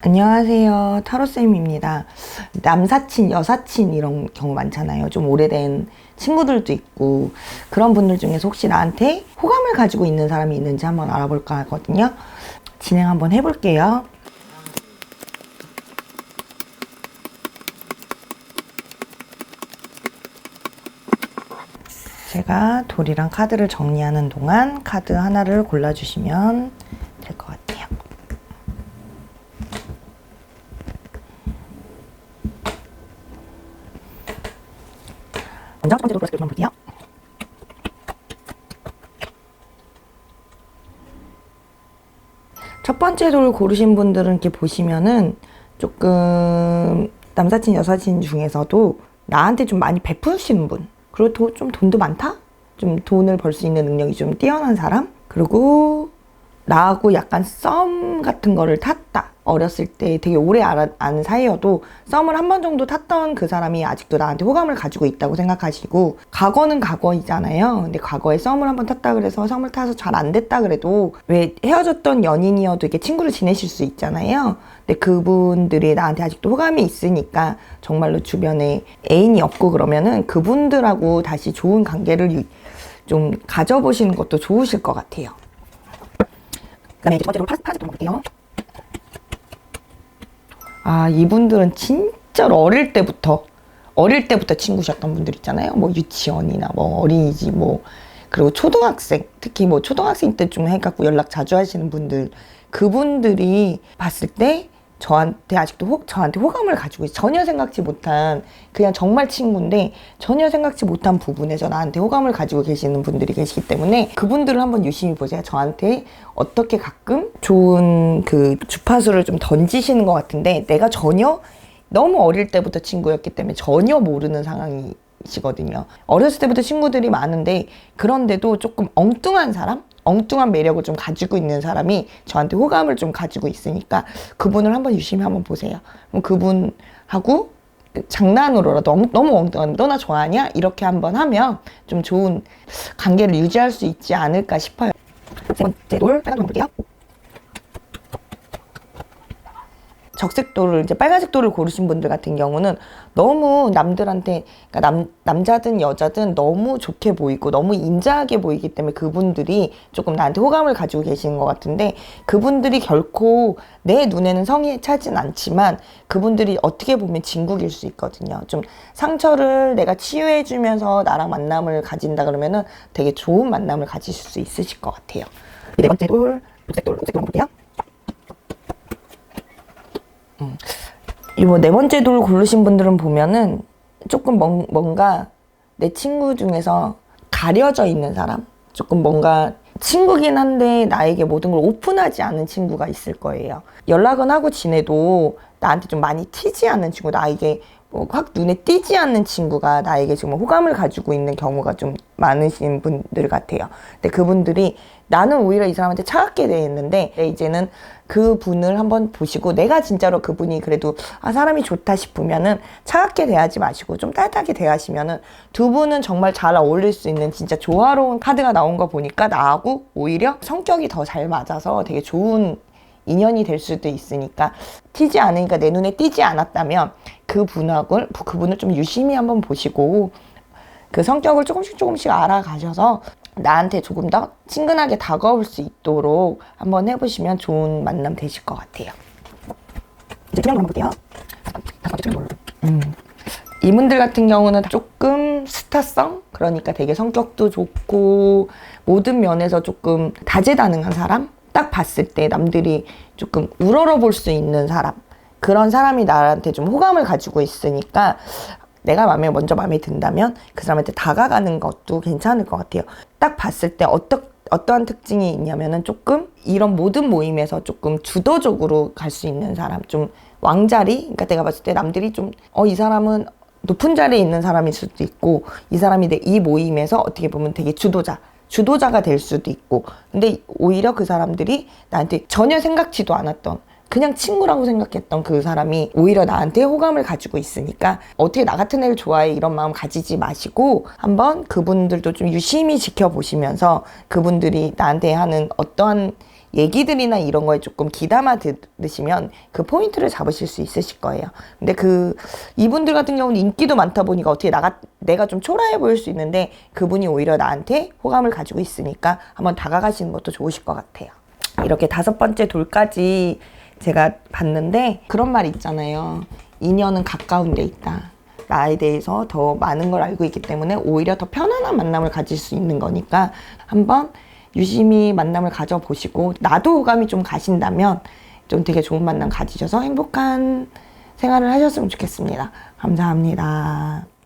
안녕하세요. 타로쌤입니다. 남사친, 여사친 이런 경우 많잖아요. 좀 오래된 친구들도 있고 그런 분들 중에서 혹시 나한테 호감을 가지고 있는 사람이 있는지 한번 알아볼까 하거든요. 진행 한번 해볼게요. 제가 돌이랑 카드를 정리하는 동안 카드 하나를 골라주시면 될 것 같아요. 먼저 첫 번째 돌 골라서 볼게요. 첫 번째 돌 고르신 분들은 이렇게 보시면은 조금 남사친 여사친 중에서도 나한테 좀 많이 베푸시는 분 그리고 도, 좀 돈도 많다 좀 돈을 벌 수 있는 능력이 좀 뛰어난 사람 그리고 나하고 약간 썸 같은 거를 탔다 어렸을 때 되게 오래 알아, 아는 사이여도 썸을 한 번 정도 탔던 그 사람이 아직도 나한테 호감을 가지고 있다고 생각하시고 과거는 과거이잖아요. 근데 과거에 썸을 한 번 탔다 그래서 썸을 타서 잘 안 됐다 그래도 왜 헤어졌던 연인이어도 이렇게 친구를 지내실 수 있잖아요. 근데 그분들이 나한테 아직도 호감이 있으니까 정말로 주변에 애인이 없고 그러면은 그분들하고 다시 좋은 관계를 유- 좀 가져보시는 것도 좋으실 것 같아요. 그다음에 두 번째로 파란색 좀 볼게요. 아, 이분들은 진짜로 어릴 때부터, 어릴 때부터 친구셨던 분들 있잖아요. 뭐 유치원이나 뭐 어린이집 뭐, 그리고 초등학생, 특히 뭐 초등학생 때좀 해갖고 연락 자주 하시는 분들, 그분들이 봤을 때 저한테 아직도 호, 저한테 호감을 가지고 있- 전혀 생각지 못한 그냥 정말 친구인데 전혀 생각지 못한 부분에서 나한테 호감을 가지고 계시는 분들이 계시기 때문에 그분들을 한번 유심히 보세요. 저한테 어떻게 가끔 좋은 그 주파수를 좀 던지시는 것 같은데 내가 전혀 너무 어릴 때부터 친구였기 때문에 전혀 모르는 상황이 시거든요. 어렸을 때부터 친구들이 많은데 그런데도 조금 엉뚱한 사람? 엉뚱한 매력을 좀 가지고 있는 사람이 저한테 호감을 좀 가지고 있으니까 그분을 한번 유심히 한번 보세요. 그럼 그분하고 장난으로라도 엉- 너무 엉뚱한 너나 좋아하냐 이렇게 한번 하면 좀 좋은 관계를 유지할 수 있지 않을까 싶어요. 세 번째 돌 빨간 돌 볼게요. 적색 돌을 이제 빨간색 돌을 고르신 분들 같은 경우는 너무 남들한테 그러니까 남 남자든 여자든 너무 좋게 보이고 너무 인자하게 보이기 때문에 그분들이 조금 나한테 호감을 가지고 계시는 것 같은데 그분들이 결코 내 눈에는 성에 차진 않지만 그분들이 어떻게 보면 진국일 수 있거든요. 좀 상처를 내가 치유해주면서 나랑 만남을 가진다 그러면은 되게 좋은 만남을 가지실 수 있으실 것 같아요. 네 번째 돌, 녹색 돌, 녹색 돌 볼게요. 이거 네 번째 돌 고르신 분들은 보면은 조금 뭔, 뭔가 내 친구 중에서 가려져 있는 사람 조금 뭔가 친구긴 한데 나에게 모든 걸 오픈하지 않은 친구가 있을 거예요. 연락은 하고 지내도 나한테 좀 많이 튀지 않는 친구 나에게 뭐 확 눈에 띄지 않는 친구가 나에게 정말 호감을 가지고 있는 경우가 좀 많으신 분들 같아요. 근데 그분들이 나는 오히려 이 사람한테 차갑게 대했는데 이제는 그 분을 한번 보시고 내가 진짜로 그분이 그래도 아 사람이 좋다 싶으면은 차갑게 대하지 마시고 좀 따뜻하게 대하시면은 두 분은 정말 잘 어울릴 수 있는 진짜 조화로운 카드가 나온 거 보니까 나하고 오히려 성격이 더 잘 맞아서 되게 좋은 인연이 될 수도 있으니까 튀지 않으니까 내 눈에 띄지 않았다면 그 분하고 그분을 좀 유심히 한번 보시고 그 성격을 조금씩 조금씩 알아가셔서 나한테 조금 더 친근하게 다가올 수 있도록 한번 해보시면 좋은 만남 되실 것 같아요. 이제 투명 볼게요. 음. 이분들 같은 경우는 조금 스타성? 그러니까 되게 성격도 좋고 모든 면에서 조금 다재다능한 사람? 딱 봤을 때 남들이 조금 우러러 볼 수 있는 사람. 그런 사람이 나한테 좀 호감을 가지고 있으니까 내가 마음에 먼저 마음에 든다면 그 사람한테 다가가는 것도 괜찮을 것 같아요. 딱 봤을 때 어떠, 어떠한 특징이 있냐면은 조금 이런 모든 모임에서 조금 주도적으로 갈 수 있는 사람, 좀 왕자리. 그러니까 내가 봤을 때 남들이 좀 어 이 사람은 높은 자리에 있는 사람일 수도 있고 이 사람이 내 이 모임에서 어떻게 보면 되게 주도자. 주도자가 될 수도 있고. 근데 오히려 그 사람들이 나한테 전혀 생각지도 않았던 그냥 친구라고 생각했던 그 사람이 오히려 나한테 호감을 가지고 있으니까 어떻게 나 같은 애를 좋아해 이런 마음 가지지 마시고 한번 그분들도 좀 유심히 지켜보시면서 그분들이 나한테 하는 어떠한 얘기들이나 이런 거에 조금 귀담아 들으시면 그 포인트를 잡으실 수 있으실 거예요. 근데 그 이분들 같은 경우는 인기도 많다 보니까 어떻게 나가 내가 좀 초라해 보일 수 있는데 그분이 오히려 나한테 호감을 가지고 있으니까 한번 다가가시는 것도 좋으실 것 같아요. 이렇게 다섯 번째 돌까지 제가 봤는데 그런 말 있잖아요. 인연은 가까운 데 있다. 나에 대해서 더 많은 걸 알고 있기 때문에 오히려 더 편안한 만남을 가질 수 있는 거니까 한번 유심히 만남을 가져보시고 나도 호감이 좀 가신다면 좀 되게 좋은 만남 가지셔서 행복한 생활을 하셨으면 좋겠습니다. 감사합니다.